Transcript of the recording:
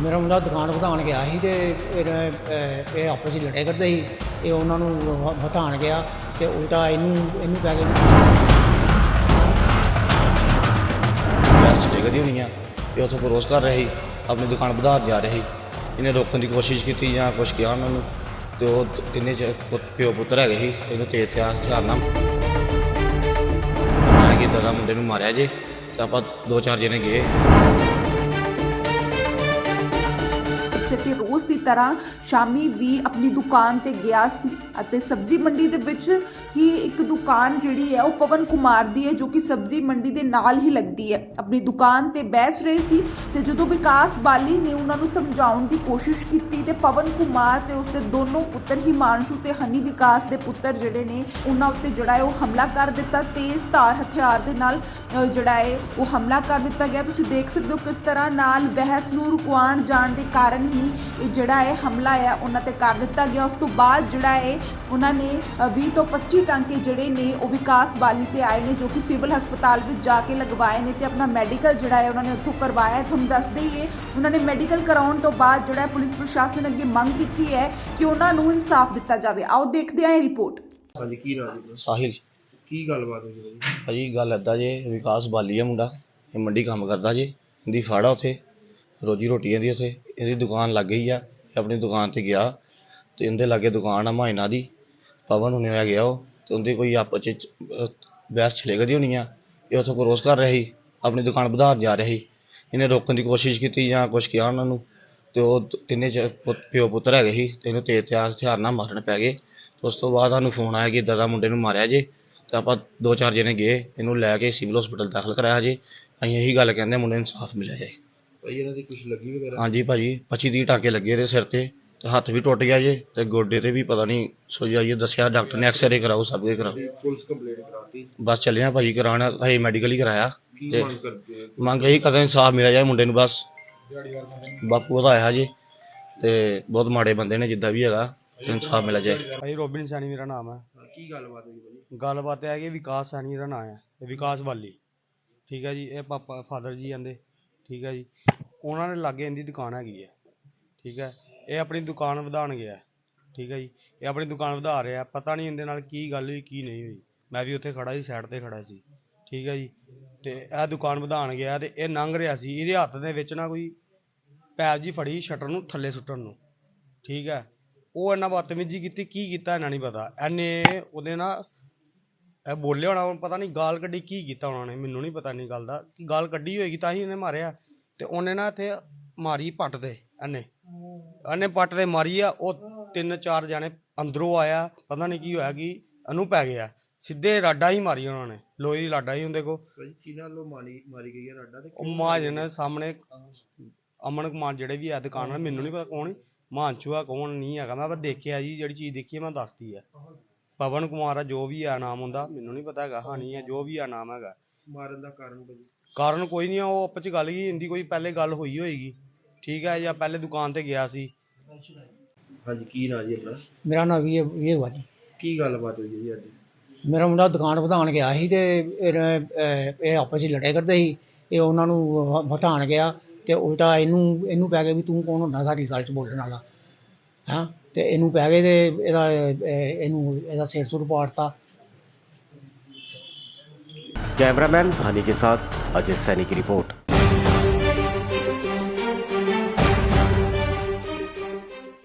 ਮੇਰਾ ਮੁੰਡਾ ਦੁਕਾਨ ਵਧਾਉਣ ਗਿਆ ਸੀ ਤੇ ਇਹਦਾ, ਇਹ ਆਪਸ ਵਿੱਚ ਲੜੇ ਕਰਦੇ ਸੀ। ਇਹ ਉਹਨਾਂ ਨੂੰ ਵ- ਵਧਾਉਣ ਗਿਆ ਤੇ ਉਲਟਾ ਇਹਨੂੰ ਇਹਨੂੰ ਪੈ ਗਏ ਬੈਸਟ ਡਿੱਗਦੀ ਹੋਣੀ ਆ ਇਹ ਉੱਥੋਂ ਕਰੋਸ ਕਰ ਰਹੀ ਸੀ ਆਪਣੀ ਦੁਕਾਨ ਵਧਾ ਜਾ ਰਹੇ ਸੀ। ਇਹਨੇ ਰੋਕਣ ਦੀ ਕੋਸ਼ਿਸ਼ ਕੀਤੀ ਜਾਂ ਕੁਛ ਕਿਹਾ ਉਹਨਾਂ ਨੂੰ ਤੇ ਉਹ ਤਿੰਨੇ ਚ ਪੁ- ਪਿਓ ਪੁੱਤਰ ਹੈਗੇ ਸੀ ਇਹਨੂੰ ਤੇਜ਼ ਹਥਿਆਰ ਹਥਿਆਰ ਨਾਲ ਮੈਂ ਕਿ ਦਾਦਾ ਮੁੰਡੇ ਨੂੰ ਮਾਰਿਆ ਜੇ ਤੇ ਆਪਾਂ ਦੋ ਚਾਰ ਜਣੇ ਗਏ। ਪਿੱਛੇ ਤੇ ਰੋਜ਼ ਦੀ ਤਰ੍ਹਾਂ ਸ਼ਾਮੀ ਵੀ ਆਪਣੀ ਦੁਕਾਨ ਤੇ ਗਿਆ ਸੀ ਅਤੇ ਸਬਜ਼ੀ ਮੰਡੀ ਦੇ ਵਿੱਚ ਹੀ ਇੱਕ ਦੁਕਾਨ ਜਿਹੜੀ ਹੈ ਉਹ ਪਵਨ ਕੁਮਾਰ ਦੀ ਹੈ, ਜੋ ਕਿ ਸਬਜ਼ੀ ਮੰਡੀ ਦੇ ਨਾਲ ਹੀ ਲੱਗਦੀ ਹੈ। ਆਪਣੀ ਦੁਕਾਨ ਤੇ ਬੈਸ ਰਹੀ ਸੀ ਤੇ ਜਦੋਂ ਵਿਕਾਸ ਬਾਲੀ ਨੇ ਉਹਨਾਂ ਨੂੰ ਸਮਝਾਉਣ ਦੀ ਕੋਸ਼ਿਸ਼ ਕੀਤੀ ਤੇ ਪਵਨ ਕੁਮਾਰ ਤੇ ਉਸਦੇ ਦੋਨੋਂ ਪੁੱਤਰ ਹਿਮਾਂਸ਼ੂ ਤੇ ਹਨੀ ਵਿਕਾਸ ਦੇ ਪੁੱਤਰ ਜਿਹੜੇ ਨੇ, ਉਹਨਾਂ ਉੱਤੇ ਜਿਹੜਾ ਹੈ ਉਹ ਹਮਲਾ ਕਰ ਦਿੱਤਾ। ਤੇਜ਼ ਧਾਰ ਹਥਿਆਰ ਦੇ ਨਾਲ ਜਿਹੜਾ ਹੈ ਉਹ ਹਮਲਾ ਕਰ ਦਿੱਤਾ ਗਿਆ। ਤੁਸੀਂ ਦੇਖ ਸਕਦੇ ਹੋ ਕਿਸ ਤਰ੍ਹਾਂ ਨਾਲ ਬਹਿਸ ਨੂੰ ਰੁਕਵਾਉਣ ਜਾਣ ਦੇ ਕਾਰਨ ਹੀ ਇਹ ਜਿਹੜਾ ਹੈ ਹਮਲਾ ਹੈ ਉਹਨਾਂ ਤੇ ਕਰ ਦਿੱਤਾ ਗਿਆ। ਉਸ ਤੋਂ ਬਾਅਦ ਜਿਹੜਾ ਹੈ ਉਹਨਾਂ ਨੇ ਅ, 20 ਤੋਂ 25 ਟਾਂਕੇ ਜਿਹੜੇ ਨੇ ਉਹ ਵਿਕਾਸ ਬਾਲੀ ਤੇ ਆਏ ਨੇ ਜੋ ਕਿ ਸਿਵਲ ਹਸਪਤਾਲ ਵਿੱਚ ਜਾ ਕੇ ਲਗਵਾਏ ਨੇ ਤੇ ਆਪਣਾ ਮੈਡੀਕਲ ਜਿਹੜਾ ਹੈ ਉਹਨਾਂ ਨੇ ਉੱਥੋਂ ਕਰਵਾਇਆ ਹੈ। ਤੁਹਾਨੂੰ ਦੱਸ ਦਈਏ ਉਹਨਾਂ ਨੇ ਮੈਡੀਕਲ ਕਰਾਉਣ ਤੋਂ ਬਾਅਦ ਜਿਹੜਾ ਹੈ ਪੁਲਿਸ ਪ੍ਰਸ਼ਾਸਨ ਅੱਗੇ ਮੰਗ ਕੀਤੀ ਹੈ ਕਿ ਉਹਨਾਂ ਨੂੰ ਇਨਸਾਫ ਦਿੱਤਾ ਜਾਵੇ। ਆਓ ਦੇਖਦੇ ਹਾਂ ਇਹ ਰਿਪੋਰਟ। ਹਾਂਜੀ ਕੀ ਨਾਮ ਸਾਹਿਲ। ਕੀ ਗੱਲਬਾਤ ਹੋਈ ਜੀ ਭਾਜੀ ਗੱਲ ਏਦਾਂ ਜੇ ਵਿਕਾਸ ਬਾਲੀ ਆ ਮੁੰਡਾ ਇਹ ਮੰਡੀ ਕੰਮ ਕਰਦਾ ਜੇ ਇਹਦੀ ਫਾੜਾ ਉੱਥੇ ਰੋਜੀ ਰੋਟੀ ਇਹਦੀ ਉੱਥੇ ਇਹਦੀ ਦੁਕਾਨ ਲੱਗ ਗਈ ਆ ਇਹ ਆਪਣੀ ਦੁਕਾਨ ਤੇ ਗਿਆ ਤੇ ਇਹਦੇ ਲਾਗੇ ਦੁਕਾਨ ਆ ਮਾਇਨਾ ਦੀ ਪਵਨ ਹੁਣੇ ਹੋਇਆ ਗਿਆ ਉਹ ਤੇ ਉਹਦੇ ਕੋਈ ਆਪਸ ਚ ਅਹ, ਬਹਿਸ ਚਲੇ ਗਈ ਹੋਣੀ ਆ ਇਹ ਉੱਥੋਂ ਕਰੋਸ ਕਰ ਰਹੀ ਆਪਣੀ ਦੁਕਾਨ ਵਧਾਉਣ ਜਾ ਰਹੀ ਇਹਨੇ ਰੋਕਣ ਦੀ ਕੋਸ਼ਿਸ਼ ਕੀਤੀ ਜਾਂ ਕੁਛ ਕਿਹਾ ਉਹਨਾਂ ਨੂੰ ਤੇ ਉਹ ਤਿੰਨੇ ਚ ਪੁੱਤ- ਪਿਓ ਪੁੱਤਰ ਹੈਗੇ ਸੀ ਤੇ ਇਹਨੂੰ ਤੇਜ਼ ਤਿਆਰ ਹਥਿਆਰ ਨਾਲ ਮਾਰਨ ਪੈ ਗਏ ਤੇ ਉਸ ਤੋਂ ਬਾਅਦ ਸਾਨੂੰ ਫੋਨ ਆਇਆ ਕਿ ਏਦਾਂ ਦਾ ਮੁੰਡੇ ਨੂੰ ਮਾਰਿਆ ਜੇ ਤੇ ਆਪਾਂ ਦੋ ਚਾਰ ਜਣੇ ਗਏ ਇਹਨੂੰ ਲੈ ਕੇ ਸਿਵਲ ਹਸਪੀਟਲ ਦਾਖਲ ਕਰਾਇਆ ਜੇ ਅਸੀਂ ਇਹੀ ਗੱਲ ਕਹਿੰਦੇ ਹਾਂ, ਮੁੰਡੇ ਨੂੰ ਇਨਸਾਫ ਮਿਲਿਆ ਜਾਏ। ਭਾਈ ਇਹਨਾਂ ਦੀ ਕੁਝ ਲੱਗੀ ਵਗੈਰਾ? ਹਾਂਜੀ ਭਾਜੀ 25 30 ਟਾਂਕੇ ਲੱਗੇ ਇਹਦੇ ਸਿਰ ਤੇ ਤੇ ਹੱਥ ਵੀ ਟੁੱਟ ਗਿਆ ਜੇ ਤੇ ਗੋਡੇ ਤੇ ਵੀ ਪਤਾ ਨਹੀਂ ਸੋਜਾ ਇਹ ਦੱਸਿਆ ਡਾਕਟਰ ਨੇ ਐਕਸਰੇ ਕਰਾਓ ਸਭ ਕੁਝ ਕਰਾਓ। ਤੇ ਪੁਲਿਸ ਕੰਪਲੇਂਟ ਕਰਾਤੀ? ਬਸ ਚੱਲਿਆ ਭਾਜੀ ਕਰਾਉਣਾ ਹਜੇ ਮੈਡੀਕਲ ਹੀ ਕਰਾਇਆ। ਕੀ ਤੇ ਮੰਗ ਕਰਦੇ ਹੋ? ਮੰਗ ਇਹੀ ਕਰਦੇ ਇਨਸਾਫ ਮਿਲਿਆ ਜਾਏ ਮੁੰਡੇ ਨੂੰ ਬਸ। ਬਾਪੂ ਉਹਦਾ ਆਇਆ ਜੀ ਤੇ ਬਹੁਤ ਮਾੜੇ ਬੰਦੇ ਨੇ ਜਿੱਦਾਂ ਵੀ ਹੈਗਾ। ਇਨਸਾਫ ਮਿਲਿਆ ਜਾਏ ਭਾਈ ਰੋਬਿਨ ਸੈਣੀ ਮੇਰਾ ਨਾਮ ਹੈ। ਕੀ ਗੱਲਬਾਤ ਹੋਈ ਭਾਈ ਗੱਲਬਾਤ ਇਹ ਹੈ ਕਿ ਵਿਕਾਸ ਸੈਣੀ ਮੇਰਾ ਨਾਮ ਹੈ ਤੇ ਵਿਕਾਸ ਵਾਲੀ। ਠੀਕ ਹੈ ਜੀ ਇਹ ਪਾਪਾ ਫਾਦਰ ਜੀ ਕਹਿੰਦੇ। ਠੀਕ ਹੈ ਜੀ ਉਹਨਾਂ ਦੇ ਲਾਗੇ ਇਹਦੀ ਦੁਕਾਨ ਹੈਗੀ ਹੈ। ਠੀਕ ਹੈ ਇਹ ਆਪਣੀ ਦੁਕਾਨ ਵਧਾਉਣ ਗਿਆ। ਠੀਕ ਹੈ ਜੀ ਇਹ ਆਪਣੀ ਦੁਕਾਨ ਵਧਾ ਰਿਹਾ। ਪਤਾ ਨਹੀਂ ਇਹਦੇ ਨਾਲ ਕੀ ਗੱਲ ਹੋਈ ਕੀ ਨਹੀਂ ਹੋਈ। ਮੈਂ ਵੀ ਉੱਥੇ ਖੜਾ ਸੀ ਸਾਈਡ ਤੇ ਖੜਾ ਸੀ। ਠੀਕ ਹੈ ਜੀ ਤੇ ਇਹ ਦੁਕਾਨ ਵਧਾਉਣ ਗਿਆ ਤੇ ਇਹ ਲੰਘ ਰਿਹਾ ਸੀ। ਇਹਦੇ ਹੱਥ ਦੇ ਵਿੱਚ ਨਾ ਕੋਈ ਪੈਪ ਜੀ ਫੜੀ ਸ਼ਟਰ ਨੂੰ ਥੱਲੇ ਸੁੱਟਣ ਨੂੰ। ਠੀਕ ਹੈ ਉਹ ਇਹਨਾਂ ਬਦਤਮੀਜ਼ੀ ਕੀਤੀ ਕੀ ਕੀਤਾ ਇਹਨਾਂ ਨਹੀਂ ਪਤਾ। ਇਹਨੇ ਉਹਦੇ ਨਾਲ ਇਹ ਬੋਲਿਆ ਹੋਣਾ ਉਹਨੂੰ ਪਤਾ ਨਹੀਂ ਗਾਲ ਕੱਢੀ ਕੀ ਕੀਤਾ ਉਹਨਾਂ ਨੇ ਮੈਨੂੰ ਨਹੀਂ ਪਤਾ ਨਹੀਂ ਗੱਲ ਦਾ। ਕਿ ਗਾਲ ਕੱਢੀ ਹੋਏਗੀ ਤਾਂ ਹੀ ਇਹਨੇ ਮਾਰਿਆ। ਤੇ ਉਹਨੇ ਨਾ ਇੱਥੇ ਮਾਰੀ ਪੱਟ ਦੇ ਇਹਨੇ ਇਹਨੇ ਪੱਟ ਦੇ ਮਾਰੀ ਆ ਉਹ ਤਿੰਨ ਚਾਰ ਜਾਣੇ ਅੰਦਰੋਂ ਆਇਆ ਪਤਾ ਨਹੀਂ ਕੀ ਹੋਇਆ ਕਿ ਇਹਨੂੰ ਪੈ ਗਿਆ। ਸਿੱਧੇ ਰਾਡਾ ਹੀ ਮਾਰੀ ਉਹਨਾਂ ਨੇ ਲੋਹੇ ਦੀ ਲਾਡਾ ਹੀ ਹੁੰਦੇ ਕੋ ਕਿਹਨਾਂ ਵੱਲੋਂ ਮਾਰੀ ਮਾਰੀ ਗਈ ਹੈ ਰਾਡਾ ਤੇ ਉਹ ਮਹਾਜਨ ਨੇ ਸਾਹਮਣੇ ਅਮਨ ਕੁਮਾਰ ਜਿਹੜੇ ਵੀ ਆ ਦੁਕਾਨ ਵਾਲੇ ਮੈਨੂੰ ਨਹੀਂ ਪਤਾ ਕੌਣ ਮਾਨਚੂ ਆ ਕੌਣ ਨਹੀਂ ਹੈਗਾ ਮੈਂ ਬਸ ਦੇਖਿਆ ਜੀ ਜਿਹੜੀ ਚੀਜ਼ ਦੇਖੀ ਹੈ ਮੈਂ ਦੱਸਤੀ ਹੈ ਪਵਨ ਕੁਮਾਰ ਆ ਜੋ ਵੀ ਆ ਨਾਮ ਹੁੰਦਾ ਮੈਨੂੰ ਨਹੀਂ ਪਤਾ ਹੈਗਾ ਹਾਨੀ ਹੈ ਜੋ ਵੀ ਆ ਨਾਮ ਹੈਗਾ। ਮਾਰਨ ਦਾ ਕਾਰਨ ਭਾਈ ਕਾਰਨ ਕੋਈ ਨਹੀਂ ਆ ਉਹ ਆਪਸ ਚ ਗੱਲ ਕੀ ਹੁੰਦੀ ਕੋਈ ਪਹਿਲੇ ਗੱਲ ਹੋਈ ਹੋਏਗੀ। ਠੀਕ ਹੈ ਜਾਂ ਪਹਿਲੇ ਦੁਕਾਨ ਤੇ ਗਿਆ ਸੀ। ਹਾਂਜੀ ਕੀ ਨਾਂ ਜੀ ਆਪਣਾ? ਮੇਰਾ ਨਾਮ ਵੀ ਇਹ ਵਾ ਜੀ। ਕੀ ਗੱਲਬਾਤ ਹੋਈ ਜੀ ਅੱਜ? ਮੇਰਾ ਮੁੰਡਾ ਦੁਕਾਨ ਵਧਾਉਣ ਗਿਆ ਸੀ ਤੇ ਇਹਨੇ, ਅਹ, ਇਹ ਆਪਸ ਵਿੱਚ ਲੜੇ ਕਰਦੇ ਸੀ ਇਹ ਉਹਨਾਂ ਨੂੰ ਵ- ਵਧਾਉਣ ਗਿਆ। ਤੇ ਉਲਟਾ ਇਹਨੂੰ ਇਹਨੂੰ ਪੈ ਗਿਆ ਵੀ ਤੂੰ ਕੌਣ ਹੁੰਦਾ ਸਾਡੀ ਗੱਲ 'ਚ ਬੋਲਣ ਵਾਲਾ ਹਾਂ ਤੇ ਇਹਨੂੰ ਪੈ ਗਏ ਤੇ ਇਹਦਾ ਅਹ, ਇਹਨੂੰ ਇਹਦਾ ਸਿਰ ਸੁਰ ਪਾੜਤਾ कैमरामैन हानि के साथ अजय सैनी की रिपोर्ट